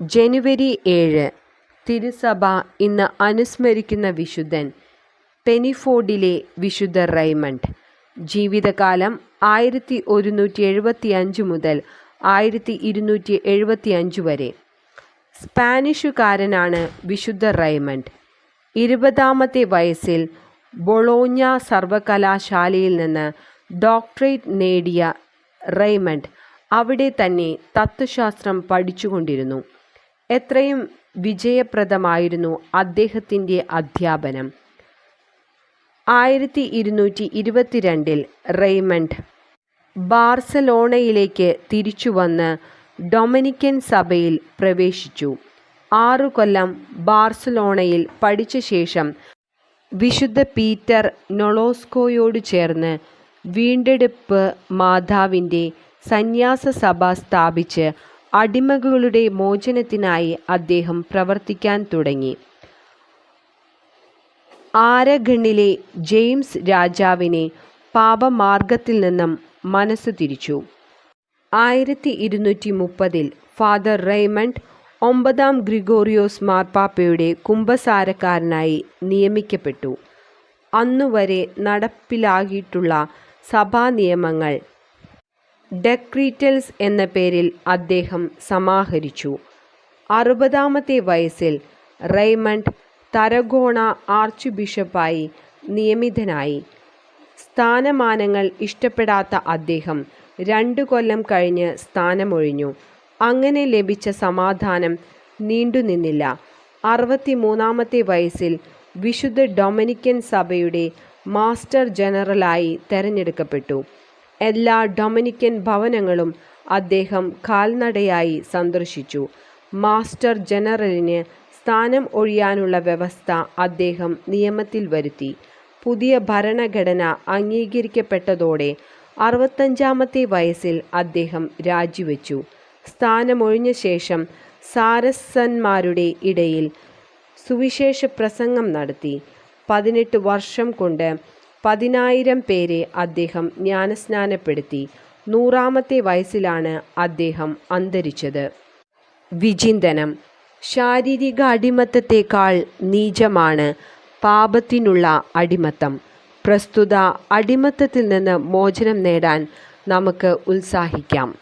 ജനുവരി ഏഴ് തിരുസഭ ഇന്ന് അനുസ്മരിക്കുന്ന വിശുദ്ധൻ പെനിഫോർഡിലെ വിശുദ്ധ റൈമണ്ട്. ജീവിതകാലം ആയിരത്തി ഒരുന്നൂറ്റി എഴുപത്തി അഞ്ച് മുതൽ ആയിരത്തി ഇരുന്നൂറ്റി എഴുപത്തി അഞ്ച് വരെ. സ്പാനിഷുകാരനാണ് വിശുദ്ധ റൈമണ്ട്. ഇരുപതാമത്തെ വയസ്സിൽ ബൊളോഞ്ഞ സർവകലാശാലയിൽ നിന്ന് ഡോക്ടറേറ്റ് നേടിയ റൈമണ്ട് അവിടെ തന്നെ തത്വശാസ്ത്രം പഠിച്ചുകൊണ്ടിരുന്നു. എത്രയും വിജയപ്രദമായിരുന്നു അദ്ദേഹത്തിന്റെ അധ്യാപനം. ആയിരത്തി ഇരുന്നൂറ്റി ഇരുപത്തിരണ്ടിൽ റെയ്മണ്ട് ബാർസലോണയിലേക്ക് തിരിച്ചുവന്ന് ഡൊമിനിക്കൻ സഭയിൽ പ്രവേശിച്ചു. ആറു കൊല്ലം ബാർസലോണയിൽ പഠിച്ച ശേഷം വിശുദ്ധ പീറ്റർ നൊളോസ്കോയോട് ചേർന്ന് വീണ്ടെടുപ്പ് മാതാവിന്റെ സന്യാസ സഭ സ്ഥാപിച്ച് അടിമകളുടെ മോചനത്തിനായി അദ്ദേഹം പ്രവർത്തിക്കാൻ തുടങ്ങി. ആരഗണിലെ ജെയിംസ് രാജാവിനെ പാപമാർഗത്തിൽ നിന്നും മനസ്സ് തിരിച്ചു. ആയിരത്തി ഇരുന്നൂറ്റി മുപ്പതിൽ ഫാദർ റെയ്മണ്ട് ഒമ്പതാം ഗ്രിഗോറിയോസ് മാർപ്പാപ്പയുടെ കുംഭസാരക്കാരനായി നിയമിക്കപ്പെട്ടു. അന്നുവരെ നടപ്പിലാക്കിയിട്ടുള്ള സഭാ നിയമങ്ങൾ ഡെക്രീറ്റൽസ് എന്ന പേരിൽ അദ്ദേഹം സമാഹരിച്ചു. അറുപതാമത്തെ വയസ്സിൽ റെയ്മണ്ട് തരഗോണ ആർച്ച് ബിഷപ്പായി നിയമിതനായി. സ്ഥാനമാനങ്ങൾ ഇഷ്ടപ്പെടാത്ത അദ്ദേഹം രണ്ടു കൊല്ലം കഴിഞ്ഞ് സ്ഥാനമൊഴിഞ്ഞു. അങ്ങനെ ലഭിച്ച സമാധാനം നീണ്ടുനിന്നില്ല അറുപത്തിമൂന്നാമത്തെ വയസ്സിൽ വിശുദ്ധ ഡൊമിനിക്കൻ സഭയുടെ മാസ്റ്റർ ജനറലായി തെരഞ്ഞെടുക്കപ്പെട്ടു. എല്ലാ ഡൊമിനിക്കൻ ഭവനങ്ങളും അദ്ദേഹം കാൽനടയായി സന്ദർശിച്ചു. മാസ്റ്റർ ജനറലിന് സ്ഥാനം ഒഴിയാനുള്ള വ്യവസ്ഥ അദ്ദേഹം നിയമത്തിൽ വരുത്തി. പുതിയ ഭരണഘടന അംഗീകരിക്കപ്പെട്ടതോടെ അറുപത്തഞ്ചാമത്തെ വയസ്സിൽ അദ്ദേഹം രാജിവെച്ചു. സ്ഥാനമൊഴിഞ്ഞ ശേഷം സാരസന്മാരുടെ ഇടയിൽ സുവിശേഷ പ്രസംഗം നടത്തി. പതിനെട്ട് വർഷം കൊണ്ട് പതിനായിരം പേരെ അദ്ദേഹം ജ്ഞാനസ്നാനപ്പെടുത്തി നൂറാമത്തെ വയസ്സിലാണ് അദ്ദേഹം അന്തരിച്ചത്. വിചിന്തനം. ശാരീരിക അടിമത്തത്തേക്കാൾ നീചമാണ് പാപത്തിനുള്ള അടിമത്തം. പ്രസ്തുത അടിമത്തത്തിൽ നിന്ന് മോചനം നേടാൻ നമുക്ക് ഉത്സാഹിക്കാം.